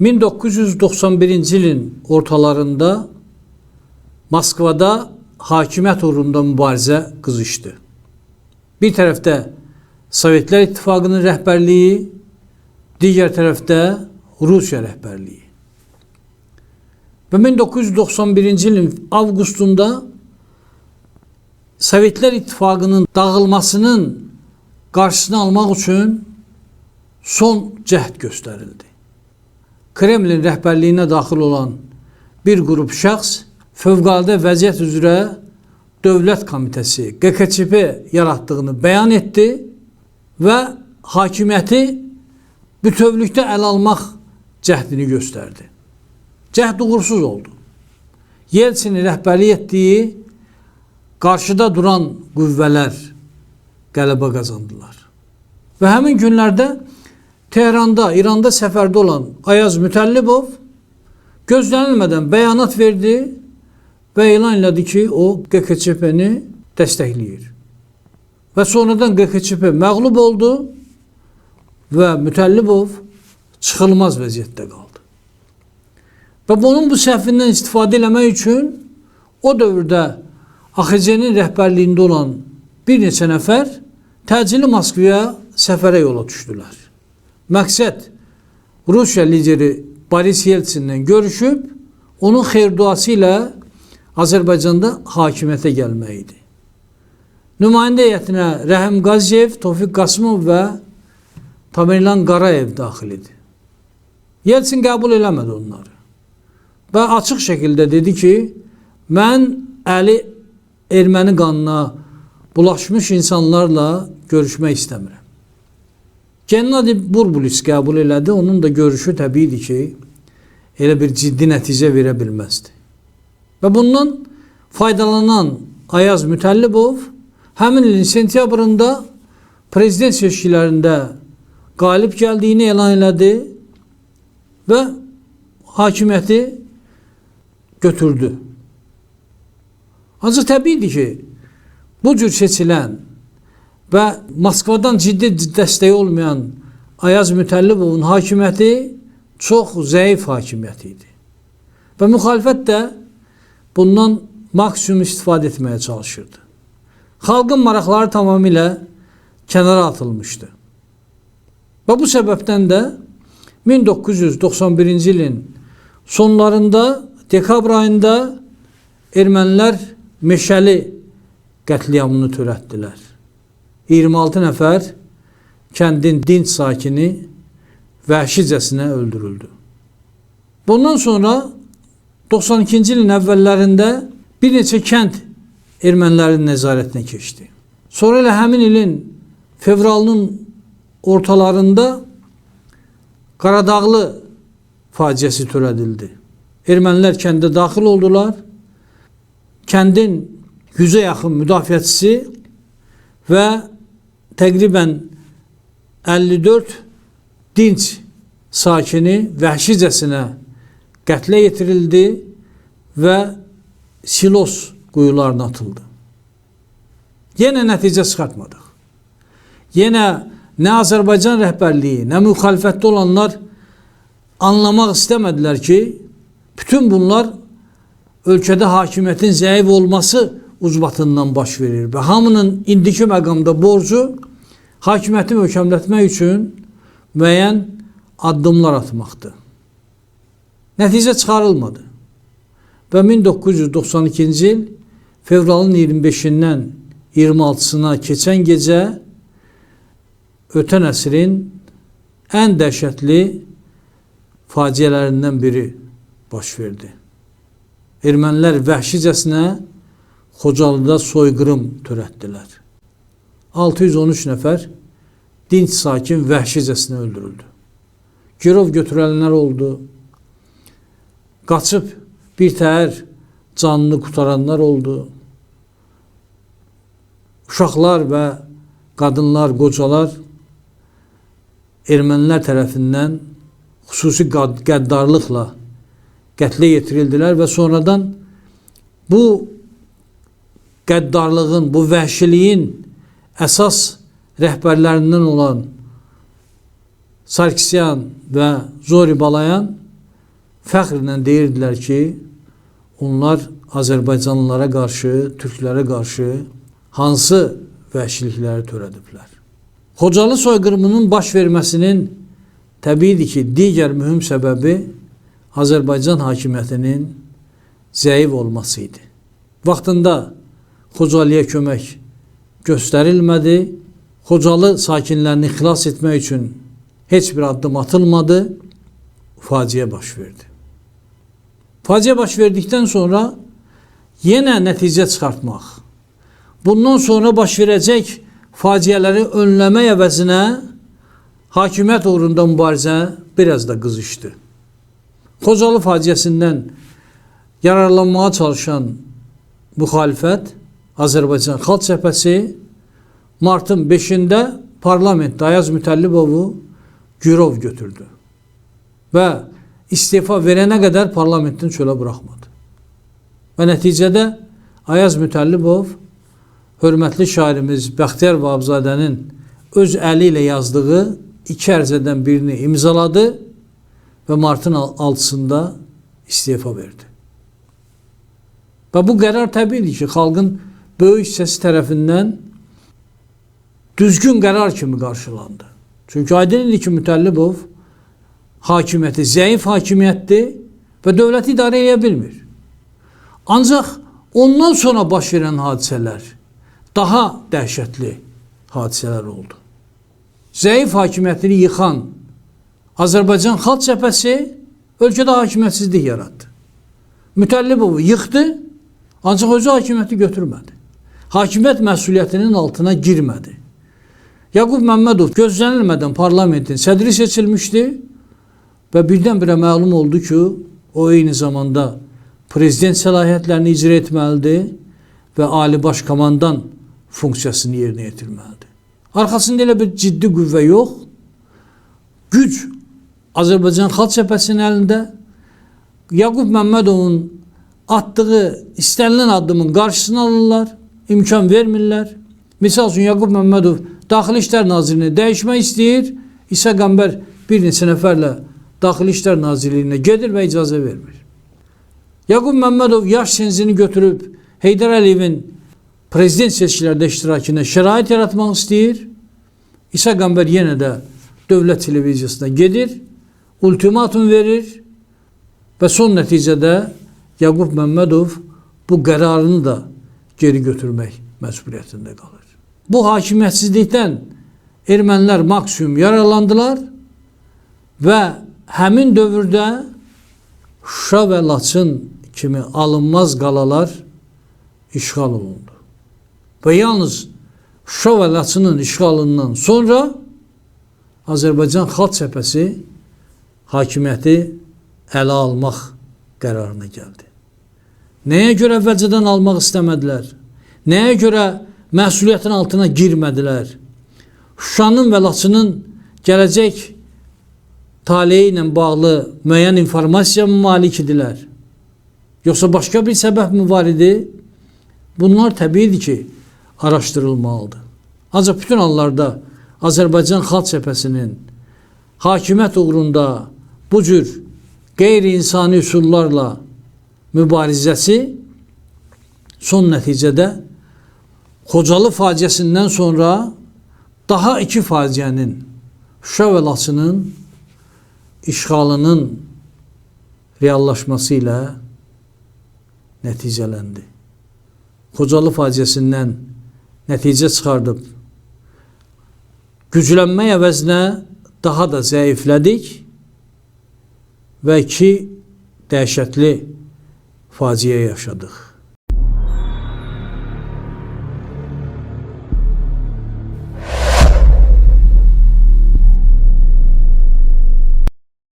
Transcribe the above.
1991-ci ilin ortalarında Moskvada hakimiyyət uğrunda mübarizə qızışdı. Bir tərəfdə Sovetlər İttifaqının rəhbərliyi, digər tərəfdə Rusiya rəhbərliyi. Və 1991-ci ilin avqustunda Sovetlər dağılmasının qarşısını almaq üçün son cəhd göstərildi. Kremlin rəhbərliyinə daxil olan bir qrup şəxs Fövqəladə Vəziyyət üzrə Dövlət Komitəsi QKÇP yaratdığını bəyan etdi və hakimiyyəti bütövlükdə əl almaq cəhdini göstərdi. Cəhd uğursuz oldu. Yeltsinin rəhbərlik etdiyi qarşıda duran qüvvələr qələbə qazandılar. Və həmin günlərdə Tehranda, İranda səfərdə olan Ayaz Mütəllibov gözlənilmədən bəyanat verdi və elan elədi ki, o QKÇP-ni dəstəkləyir. Və sonradan QKÇP məğlub oldu və Mütəllibov çıxılmaz vəziyyətdə qaldı. Və bunun bu səhvindən istifadə eləmək üçün o dövrdə AXC-nin rəhbərliyində olan bir neçə nəfər təcili Moskvaya səfərə yola düşdülər. Məqsəd Rusiya lideri Boris Yeltsinlə görüşüb onun xeyirduası ilə Azərbaycanda hakimiyyətə gəlmək idi. Nümayəndə heyətinə Rəhim Qaziyev, Tofiq Qasımov və Tamerlan Qarayev daxil idi. Yeltsin qəbul eləmədi onları. Və açıq şəkildə dedi ki, mən əli erməni qanına bulaşmış insanlarla görüşmək istəmirəm. Gennadi Burbulis qəbul elədi. Onun da görüşü təbiidir ki, elə bir ciddi nəticə verə bilməzdi. Və bundan faydalanan Ayaz Mütəllibov həmin ilin sentyabrında prezident seçkilərində qalib gəldiyini elan elədi və hakimiyyəti götürdü. Ancaq təbiidir ki, bu cür seçilən və Moskvadan ciddi dəstəyi olmayan Ayaz Mütəllibovun hakimiyyəti çox zəif hakimiyyət idi. Və müxalifət də bundan maksimum istifadə etməyə çalışırdı. Xalqın maraqları tamamilə kənara atılmışdı. Və bu səbəbdən də 1991-ci ilin sonlarında dekabr ayında ermənilər Meşəli qətliamını törətdilər. 26 nəfər kəndin dinç sakini vəhşicəsinə öldürüldü. Bundan sonra 92-ci ilin əvvəllərində bir neçə kənd ermənilərin nəzarətinə keçdi. Sonra elə həmin ilin fevralının ortalarında Qaradağlı faciəsi törədildi. Ermənilər kəndə daxil oldular. Kəndin yüzə yaxın müdafiəçisi və təqribən 54 dinç sakini vəhşicəsinə qətlə yetirildi və silos quyularına atıldı. Yenə nəticə çıxartmadıq. Yenə nə Azərbaycan rəhbərliyi, nə müxalifətdə olanlar anlamaq istəmədilər ki, bütün bunlar ölkədə hakimiyyətin zəif olması ucbatından baş verir və hamının indiki məqamda borcu hakimiyyəti möhkəmlətmək üçün müəyyən addımlar atmaqdır. Nəticə çıxarılmadı. Və 1992-ci il fevralın 25-dən 26-sına keçən gecə ötən əsrin ən dəhşətli faciələrindən biri baş verdi. Ermənilər vəhşicəsinə Xocalıda soyqırım törətdilər. 613 nəfər dinç sakin vəhşicəsinə öldürüldü. Girov götürənlər oldu. Qaçıb bir təhər canını qutaranlar oldu. Uşaqlar və qadınlar, qocalar ermənilər tərəfindən xüsusi qəddarlıqla qətlə yetirildilər və sonradan bu qəddarlığın, bu vəhşiliyin əsas rəhbərlərindən olan Sarkisyan və Zori Balayan fəxrlə deyirdilər ki, onlar Azərbaycanlılara qarşı, türklərə qarşı hansı vəhşilikləri törədiblər. Xocalı soyqırımının baş verməsinin təbiidir ki, digər mühüm səbəbi Azərbaycan hakimiyyətinin zəif olması idi. Vaxtında Xocalıya kömək göstərilmədi. Xocalı sakinlərini xilas etmək üçün heç bir addım atılmadı. Faciə baş verdi. Faciə baş verdikdən sonra yenə nəticə çıxartmaq, bundan sonra baş verəcək faciələri önləmək əvəzinə hakimiyyət uğrunda mübarizə biraz da qızışdı. Xocalı faciəsindən yararlanmağa çalışan müxalifət Azərbaycan Xalq Cəbhəsi martın 5-də parlamentdə Ayaz Mütəllibovu girov götürdü və istifa verənə qədər parlamentin çölə buraxmadı. Və nəticədə Ayaz Mütəllibov hörmətli şairimiz Bəxtiyar Vahabzadənin öz əli ilə yazdığı iki ərizədən birini imzaladı və martın 6-sında istifa verdi. Və bu qərar təbiidir ki, xalqın böyük hissəsi tərəfindən düzgün qərar kimi qarşılandı. Çünki aydın idi ki, Mütəllibov hakimiyyəti zəif hakimiyyətdir və dövləti idarə edə bilmir. Ancaq ondan sonra baş verən hadisələr daha dəhşətli hadisələr oldu. Zəif hakimiyyətini yıxan Azərbaycan Xalq Cəbhəsi ölkədə hakimiyyətsizlik yaratdı. Mütəllibovu yıxdı, ancaq özü hakimiyyəti götürmədi. Hakimiyyət məsuliyyətinin altına girmədi. Yaqub Məmmədov gözlənilmədən parlamentin sədri seçilmişdi və birdən-birə məlum oldu ki, o eyni zamanda prezident səlahiyyətlərini icra etməlidir və ali baş komandan funksiyasını yerinə yetirməlidir. Arxasında elə bir ciddi qüvvə yox, güc Azərbaycan Xalq Cəbhəsinin əlində Yaqub Məmmədovun atdığı istənilən addımın qarşısını alırlar, imkan vermirlər. Misal üçün Yaqub Məmmədov Daxili İşlər Nazirini dəyişmək istəyir. İsa Qəmbər bir neçə nəfərlə Daxili İşlər Nazirliyinə gedir və icazə vermir. Yaqub Məmmədov yaş senzini götürüb Heydər Əliyevin prezident seçkilərdə iştirakına şərait yaratmaq istəyir. İsa Qəmbər yenə də dövlət televiziyasına gedir, ultimatum verir və son nəticədə Yaqub Məmmədov bu qərarını da geri götürmək məcburiyyətində qalır. Bu hakimiyyətsizlikdən ermənilər maksimum yararlandılar və həmin dövrdə Şuşa və Laçın kimi alınmaz qalalar işğal olundu. Və yalnız Şuşa və Laçının işğalından sonra Azərbaycan Xalq Cəbhəsi hakimiyyəti ələ almaq qərarına gəldi. Nəyə görə əvvəlcədən almaq istəmədilər? Nəyə görə məsuliyyətin altına girmədilər? Şuşanın və Laçının gələcək taleyi ilə bağlı müəyyən informasiya mı malik idilər? Yoxsa başqa bir səbəb mi var idi? Bunlar təbiidir ki, araşdırılmalıdır. Ancaq bütün hallarda Azərbaycan Xalq Cəbhəsinin hakimiyyət uğrunda bu cür qeyri-insani üsullarla mübarizəsi son nəticədə Xocalı faciəsindən sonra daha iki faciənin Şuşa və Laçının işğalının reallaşması ilə nəticələndi. Xocalı faciəsindən nəticə çıxardıb güclənmək əvəzinə daha da zəiflədik və iki dəhşətli faciə yaşadıq.